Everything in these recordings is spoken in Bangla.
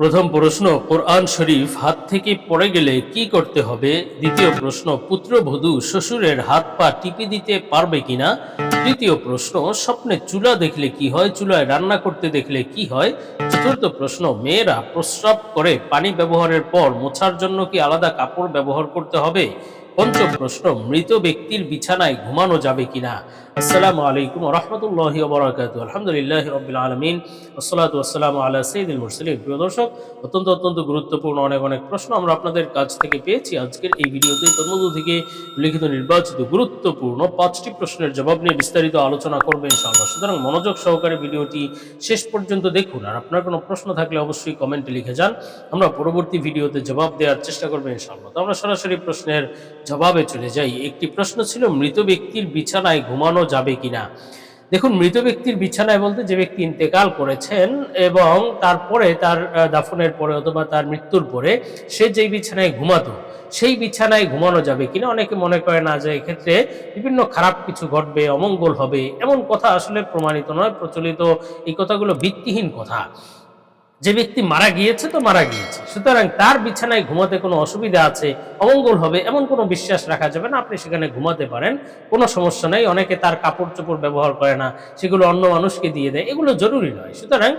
প্রথম প্রশ্ন, কোরআন শরীফ হাত থেকে পড়ে গেলে কি করতে হবে? দ্বিতীয় প্রশ্ন, পুত্রবধূ শ্বশুরের হাত পা টিপে দিতে পারবে কিনা? তৃতীয় প্রশ্ন, স্বপ্নে চুলা দেখলে কি হয়? চুলায় রান্না করতে দেখলে কি হয়? চতুর্থ প্রশ্ন, মেয়েরা প্রস্রাব করে পানি ব্যবহারের পর মোছার জন্য কি আলাদা কাপড় ব্যবহার করতে হবে? পঞ্চম প্রশ্ন, মৃত ব্যক্তির বিছানায় ঘুমানো যাবে কিনা? আসসালামু আলাইকুম রহমতুল্লাহ বরাকাত আলহামদুলিল্লাহ রবিল আলমিন। আসসালাতু আসসালামু আলা সঈদুল মুরসালিন। প্রিয় দর্শক, অত্যন্ত অত্যন্ত গুরুত্বপূর্ণ অনেক অনেক প্রশ্ন আমরা আপনাদের কাছ থেকে পেয়েছি। আজকের এই ভিডিওতে তন্মধ্য থেকে লিখিত নির্বাচিত গুরুত্বপূর্ণ পাঁচটি প্রশ্নের জবাব নিয়ে বিস্তারিত আলোচনা করবে ইনশাআল্লাহ। সুতরাং মনোযোগ সহকারে ভিডিওটি শেষ পর্যন্ত দেখুন। আর আপনার কোনো প্রশ্ন থাকলে অবশ্যই কমেন্টে লিখে যান। আমরা পরবর্তী ভিডিওতে জবাব দেওয়ার চেষ্টা করব ইনশাআল্লাহ। আমরা সরাসরি প্রশ্নের জবাবে চলে যাই। একটি প্রশ্ন ছিল, মৃত ব্যক্তির বিছানায় ঘুমানো যাবে কিনা? দেখুন, মৃত ব্যক্তির বিছানায় বলতে যে ব্যক্তি ইন্তেকাল করেছেন এবং তারপরে তার দাফনের পরে অথবা তার মৃত্যুর পরে সে যেই বিছানায় ঘুমাতো, সেই বিছানায় ঘুমানো যাবে কিনা? অনেকে মনে করে না যে এক্ষেত্রে বিভিন্ন খারাপ কিছু ঘটবে, অমঙ্গল হবে, এমন কথা আসলে প্রমাণিত নয়, প্রচলিত এই কথাগুলো ভিত্তিহীন কথা। যে ব্যক্তি মারা গিয়েছে তো মারা গিয়েছে। সুতরাং তার বিছানায় ঘুমাতে কোনো অসুবিধা আছে, অমঙ্গল হবে, এমন কোনো বিশ্বাস রাখা যাবে না। আপনি সেখানে ঘুমাতে পারেন, কোনো সমস্যা নেই। অনেকে তার কাপড় চোপড় ব্যবহার করে না, সেগুলো অন্য মানুষকে দিয়ে দেয়। এগুলো জরুরি নয়। সুতরাং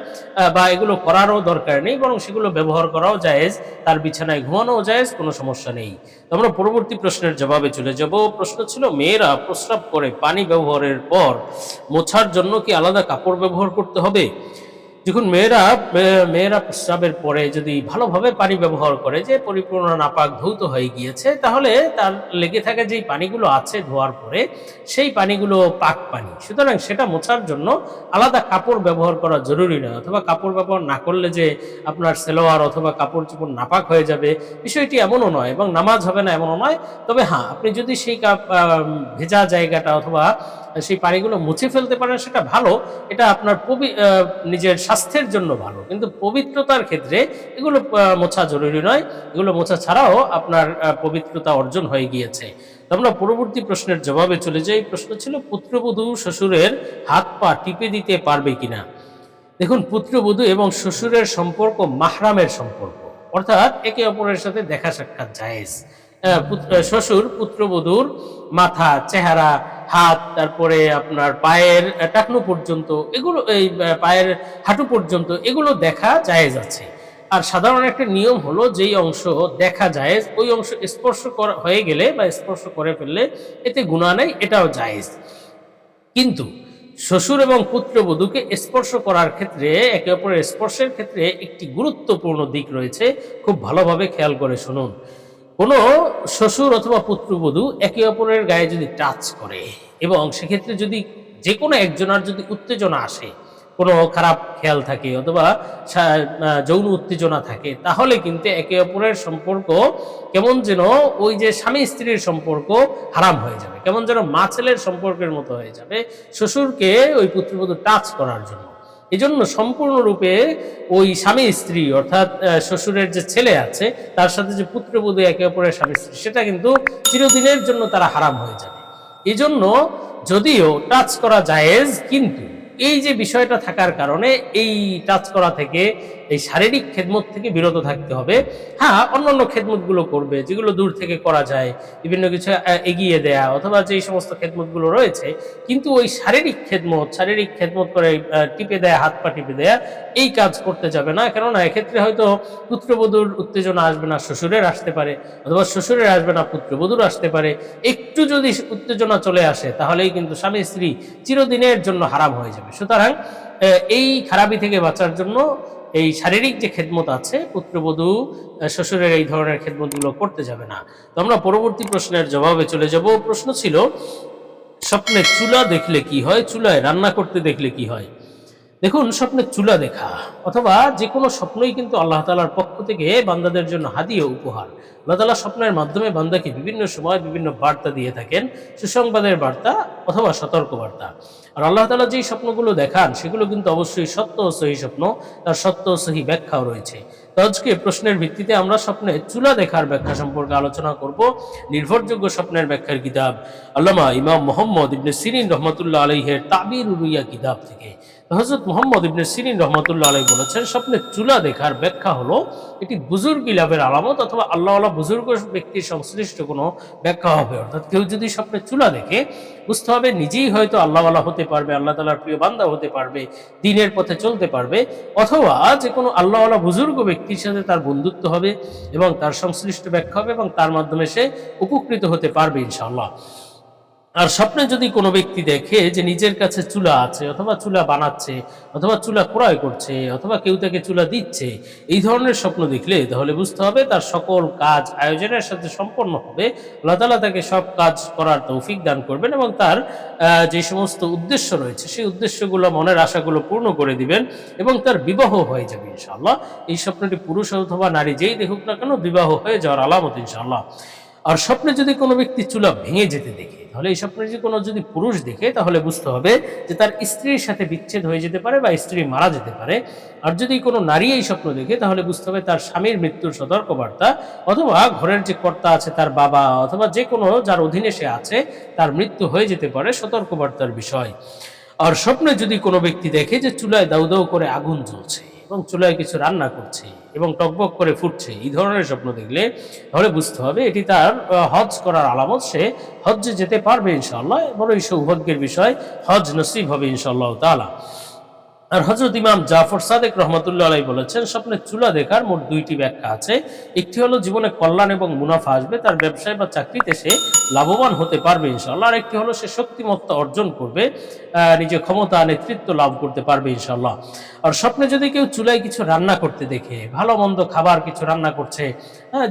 বা এগুলো করারও দরকার নেই, বরং সেগুলো ব্যবহার করাও জায়েজ, তার বিছানায় ঘুমানোও জায়েজ, কোনো সমস্যা নেই। আমরা পরবর্তী প্রশ্নের জবাবে চলে যাব। প্রশ্ন ছিল, মেয়েরা প্রস্রাব করে পানি ব্যবহারের পর মোছার জন্য কি আলাদা কাপড় ব্যবহার করতে হবে? দেখুন মেয়েরা মেয়েরা প্রস্রাবের পরে যদি ভালোভাবে পানি ব্যবহার করে, যে পরিপূর্ণ নাপাক ধৌত হয়ে গিয়েছে, তাহলে তার লেগে থাকা যেই পানিগুলো আছে ধোয়ার পরে, সেই পানিগুলো পাক পানি। সুতরাং সেটা মোছার জন্য আলাদা কাপড় ব্যবহার করা জরুরি নয়, অথবা কাপড় ব্যবহার না করলে যে আপনার সেলোয়ার অথবা কাপড় চোপড় নাপাক হয়ে যাবে, বিষয়টি এমনও নয় এবং নামাজ হবে না এমনও নয়। তবে হ্যাঁ আপনি যদি সেই কাপ ভেজা জায়গাটা অথবা সেই পানিগুলো মুছে ফেলতে পারেন, সেটা ভালো। এটা আপনার পবি- নিজের স্বাস্থ্যের জন্য ভালো। কিন্তু পবিত্রতার ক্ষেত্রে এগুলো মোছা জরুরি নয়। এগুলো মোছা ছাড়াও আপনার পবিত্রতা অর্জন হয়ে গিয়েছে। আমরা পরবর্তী প্রশ্নের জবাবে চলে যাই। প্রশ্ন ছিল, পুত্রবধূ শ্বশুরের হাত পা টিপে দিতে পারবে কিনা? দেখুন, পুত্রবধূ এবং শ্বশুরের সম্পর্ক মাহরামের সম্পর্ক। অর্থাৎ একে অপরের সাথে দেখা সাক্ষাৎ জায়েজ। শ্বশুর পুত্রবধূর মাথা, চেহারা হাত, তারপরে আপনার পায়ের টাকনু পর্যন্ত, এগুলো, এই পায়ের হাঁটু পর্যন্ত, এগুলো দেখা জায়েজ আছে। আর সাধারণ একটা নিয়ম হলো যেই অংশ দেখা যায় ওই অংশ স্পর্শ করা, হয়ে গেলে বা স্পর্শ করে ফেললে এতে গুণা নেই, এটাও জায়েজ। কিন্তু শ্বশুর এবং পুত্রবধূকে স্পর্শ করার ক্ষেত্রে, একে অপরের স্পর্শের ক্ষেত্রে একটি গুরুত্বপূর্ণ দিক রয়েছে। খুব ভালোভাবে খেয়াল করে শুনুন। কোনো শ্বশুর অথবা পুত্রবধূ একে অপরের গায়ে যদি টাচ করে, এবং সেক্ষেত্রে যদি যে কোনো একজনের যদি উত্তেজনা আসে, কোনো খারাপ খেয়াল থাকে অথবা যৌন উত্তেজনা থাকে, তাহলে কিন্তু একে অপরের সম্পর্ক কেমন যেন ওই যে স্বামী স্ত্রীর সম্পর্ক হারাম হয়ে যাবে, কেমন যেন মা ছেলের সম্পর্কের মতো হয়ে যাবে, শ্বশুরকে ওই পুত্রবধূ টাচ করার জন্য। এজন্য সম্পূর্ণরূপে ওই স্বামী স্ত্রী, অর্থাৎ শ্বশুরের যে ছেলে আছে, তার সাথে যে পুত্রবধূ একে অপরের স্বামী স্ত্রী, সেটা কিন্তু চিরদিনের জন্য তারা হারাম হয়ে যাবে। এজন্য জন্য যদিও টাচ করা জায়েজ, কিন্তু এই যে বিষয়টা থাকার কারণে এই টাচ করা থেকে এই শারীরিক খেদমত থেকে বিরত থাকতে হবে। হ্যাঁ অন্যান্য খেদমতগুলো করবে, যেগুলো দূর থেকে করা যায়, বিভিন্ন কিছু এগিয়ে দেয়া অথবা যেই সমস্ত খেদমতগুলো রয়েছে, কিন্তু ওই শারীরিক খেদমত শারীরিক খেদমত করে টিপে দেয়া, হাত পা টিপে দেয়া, এই কাজ করতে যাবে না। কেননা এক্ষেত্রে হয়তো পুত্রবধূর উত্তেজনা আসবে না, শ্বশুরের আসতে পারে অথবা শ্বশুরের আসবে না, পুত্রবধূর আসতে পারে। একটু যদি উত্তেজনা চলে আসে, তাহলেই কিন্তু স্বামী স্ত্রী চিরদিনের জন্য হারাম হয়ে যাবে। সুতরাং এই খারাপি থেকে বাঁচার জন্য এই শারীরিক যে খেদমত আছে, পুত্রবধূ শ্বশুরের এই ধরনের খেদমতগুলো করতে যাবে না। তো আমরা পরবর্তী প্রশ্নের জবাবে চলে যাব। প্রশ্ন ছিল, স্বপ্নে চুলা দেখলে কি হয়? চুলায় রান্না করতে দেখলে কি হয়? দেখুন স্বপ্নে চুলা দেখা, অথবা যে কোনো স্বপ্নই কিন্তু আল্লাহ তালার পক্ষ থেকে বান্দাদের জন্য হাদিয়ে উপহার। আল্লাহ তালা স্বপ্নের মাধ্যমে বান্দাকে বিভিন্ন সময় বিভিন্ন বার্তা দিয়ে থাকেন, সুসংবাদের বার্তা অথবা সতর্ক বার্তা আর আল্লাহ তালা যেই স্বপ্নগুলো দেখান, সেগুলো কিন্তু অবশ্যই সত্য ও সহি স্বপ্ন, তার সত্য ও সহি ব্যাখ্যাও রয়েছে। তো আজকে প্রশ্নের ভিত্তিতে আমরা স্বপ্নে চুলা দেখার ব্যাখ্যা সম্পর্কে আলোচনা করব, নির্ভরযোগ্য স্বপ্নের ব্যাখ্যার কিতাব। আল্লামা ইমাম মোহাম্মদ ইবনে সিরিন রহমতুল্লাহ আলহের তাবির উরুইয়া কিতাব থেকে। হজরত মোহাম্মদ ইবনে সিরিন রহমতুল্লাহ আলাই বলেছেন, স্বপ্নে চুলা দেখার ব্যাখ্যা হলো এটি বুজুর্গি লাভের আলামত অথবা আল্লাহ আল্লাহ বুজুর্গ ব্যক্তির সংশ্লিষ্ট কোনো ব্যাখ্যা হবে। অর্থাৎ কেউ যদি স্বপ্নে চুলা দেখে, বুঝতে হবে নিজেই হয়তো আল্লাহওয়ালা হতে পারবে, আল্লাহ তালার প্রিয় বান্দা হতে পারবে, দিনের পথে চলতে পারবে, অথবা যে কোনো আল্লাহওয়ালা বুজুর্গ ব্যক্তির সাথে তার বন্ধুত্ব হবে এবং তার সংশ্লিষ্ট ব্যাখ্যা হবে এবং তার মাধ্যমে সে উপকৃত হতে পারবে ইনশাআল্লাহ। আর স্বপ্নে যদি কোনো ব্যক্তি দেখে যে নিজের কাছে চুলা আছে অথবা চুলা বানাচ্ছে অথবা চুলা ক্রয় করছে অথবা কেউ তাকে চুলা দিচ্ছে, এই ধরনের স্বপ্ন দেখলে তাহলে বুঝতে হবে তার সকল কাজ আয়োজনের সাথে সম্পন্ন হবে। আল্লাহ তালা তাকে সব কাজ করার তৌফিক দান করবেন এবং তার যে সমস্ত উদ্দেশ্য রয়েছে সেই উদ্দেশ্যগুলো মনের আশাগুলো পূর্ণ করে দিবেন এবং তার বিবাহ হয়ে যাবে ইনশাআল্লাহ। এই স্বপ্নটি পুরুষ অথবা নারী যেই দেখুক না কেন বিবাহ হয়ে যাওয়ার আলামত ইনশাআল্লাহ। আর স্বপ্নে যদি কোনো ব্যক্তি চুলা ভেঙে যেতে দেখে, তাহলে এই স্বপ্নে যদি কোনো যদি পুরুষ দেখে, তাহলে বুঝতে হবে যে তার স্ত্রীর সাথে বিচ্ছেদ হয়ে যেতে পারে বা স্ত্রী মারা যেতে পারে। আর যদি কোনো নারী এই স্বপ্ন দেখে, তাহলে বুঝতে হবে তার স্বামীর মৃত্যুর সতর্কবার্তা অথবা ঘরের যে কর্তা আছে তার বাবা অথবা যে কোনো যার অধীনে সে আছে, তার মৃত্যু হয়ে যেতে পারে সতর্কবার্তার বিষয়। আর স্বপ্নে যদি কোনো ব্যক্তি দেখে যে চুলায় দাউ দাউ করে আগুন জ্বলছে এবং চুলায় কিছু রান্না করছে এবং টকবক করে ফুটছে, এই ধরনের স্বপ্ন দেখলে তাহলে বুঝতে হবে এটি তার হজ করার আলামত। সে হজ্জে যেতে পারবে ইনশাল্লাহ বড়ই সৌভাগ্যের বিষয় হজ নসিব হবে ইনশাল্লাহ তাআলা। আর হজরত ইমাম জাফর সাদেক রহমতুল্লাহ আলাই বলেছেন, স্বপ্নে চুলা দেখার মোট দুইটি ব্যাখ্যা আছে। একটি হলো জীবনে কল্যাণ এবং মুনাফা আসবে, তার ব্যবসায় বা চাকরিতে সে লাভবান হতে পারবে ইনশাল্লাহ আর একটি হলো সে শক্তিমত্তা অর্জন করবে নিজে ক্ষমতা, নেতৃত্ব লাভ করতে পারবে ইনশাল্লাহ আর স্বপ্নে যদি কেউ চুলায় কিছু রান্না করতে দেখে, ভালো মন্দ খাবার কিছু রান্না করছে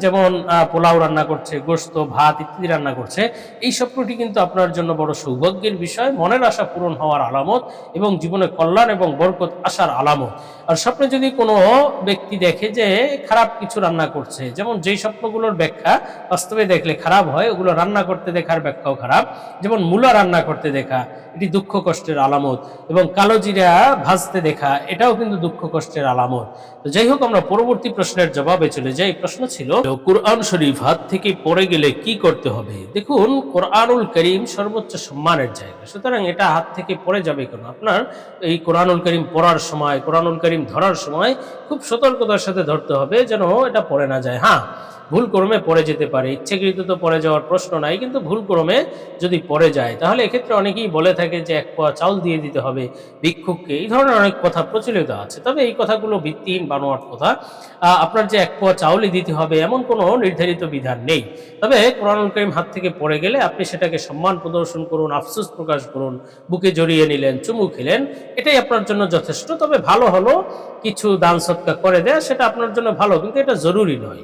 যেমন পোলাও রান্না করছে গোস্ত ভাত ইত্যাদি রান্না করছে, এই স্বপ্নটি কিন্তু আপনার জন্য বড় সৌভাগ্যের বিষয়। মনের আশা পূরণ হওয়ার আলামত এবং জীবনে কল্যাণ এবং বরকত আসার আলামত। আর স্বপ্নে যদি কোনো ব্যক্তি দেখে যে খারাপ কিছু রান্না করছে, যেমন যেই স্বপ্নগুলোর ব্যাখ্যা বাস্তবে দেখলে খারাপ হয়, ওগুলো রান্না করতে দেখার ব্যাখ্যাও খারাপ। যেমন মূলা রান্না করতে দেখা, এটি দুঃখ কষ্টের আলামত। এবং কালো জিরা ভাজতে দেখা, এটাও কিন্তু দুঃখ কষ্টের আলামত। তো যাই হোক, আমরা পরবর্তী প্রশ্নের জবাবে চলে যাই। প্রশ্ন ছিল কোরআন শরীফ হাত থেকে পড়ে গেলে কি করতে হবে? দেখুন, কোরআনুল করিম সর্বোচ্চ সম্মানের জায়গা। সুতরাং এটা হাত থেকে পড়ে যাবে কেন? আপনার এই কোরআনুল করিম পড়ার সময়, কোরআনুল করিম ধরার সময় খুব সতর্কতার সাথে ধরতে হবে যেন এটা পড়ে না যায়। হ্যাঁ ভুল ক্রমে পড়ে যেতে পারে। ইচ্ছাকৃত তো পড়ে যাওয়ার প্রশ্ন নাই, কিন্তু ভুল ক্রমে যদি পড়ে যায়, তাহলে এক্ষেত্রে অনেকেই বলে থাকে যে এক পোয়া চাউল দিয়ে দিতে হবে ভিক্ষুককে। এই ধরনের অনেক কথা প্রচলিত আছে। তবে এই কথাগুলো ভিত্তিহীন বানোয়ার কথা। আপনার যে এক পোয়া চাউলই দিতে হবে এমন কোনো নির্ধারিত বিধান নেই। তবে কোরআনুল করিম হাত থেকে পড়ে গেলে আপনি সেটাকে সম্মান প্রদর্শন করুন, আফসোস প্রকাশ করুন, বুকে জড়িয়ে নিলেন, চুমু খেলেন, এটাই আপনার জন্য যথেষ্ট। তবে ভালো হলো কিছু দান সৎকার করে দেয়া, সেটা আপনার জন্য ভালো, কিন্তু এটা জরুরি নয়।